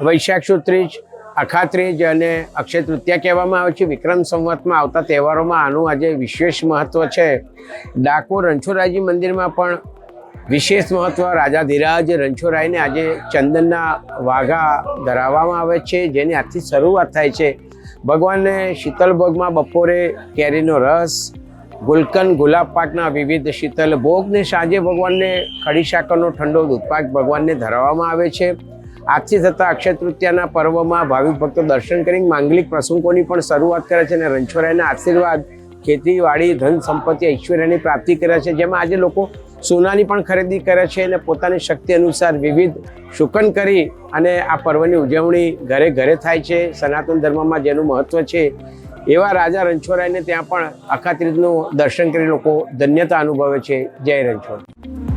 વૈશાખ સુદ ત્રીજ અખા અને અક્ષય તૃતીયા કહેવામાં આવે છે. વિક્રમ સંવતમાં આવતા તહેવારોમાં આનું આજે વિશેષ મહત્ત્વ છે. ડાકોર રણછોડરાયજી મંદિરમાં પણ વિશેષ મહત્ત્વ રાજા ધીરાજ રણછોડરાયને આજે ચંદનના વાઘા ધરાવવામાં આવે છે, જેની આજથી શરૂઆત થાય છે. ભગવાનને શીતલભોગમાં બપોરે કેરીનો રસ, ગુલકંદ ગુલાબ પાકના વિવિધ શીતલ ભોગને સાંજે ભગવાનને કડી સાકરનો ઠંડો દૂધપાક ભગવાનને ધરાવવામાં આવે છે. આજથી થતા અક્ષય તૃતીયાના પર્વમાં ભાવિક ભક્તો દર્શન કરી માંગલિક પ્રસંગોની પણ શરૂઆત કરે છે અને રણછોડરાયના આશીર્વાદ, ખેતીવાડી, ધન સંપત્તિ, ઐશ્વર્યની પ્રાપ્તિ કરે છે. જેમાં આજે લોકો સોનાની પણ ખરીદી કરે છે અને પોતાની શક્તિ અનુસાર વિવિધ શુકન કરી અને આ પર્વની ઉજવણી ઘરે ઘરે થાય છે. સનાતન ધર્મમાં જેનું મહત્વ છે એવા રાજા રણછોડરાયને ત્યાં પણ અખાત્રીજનું દર્શન કરી લોકો ધન્યતા અનુભવે છે. જય રણછોડ.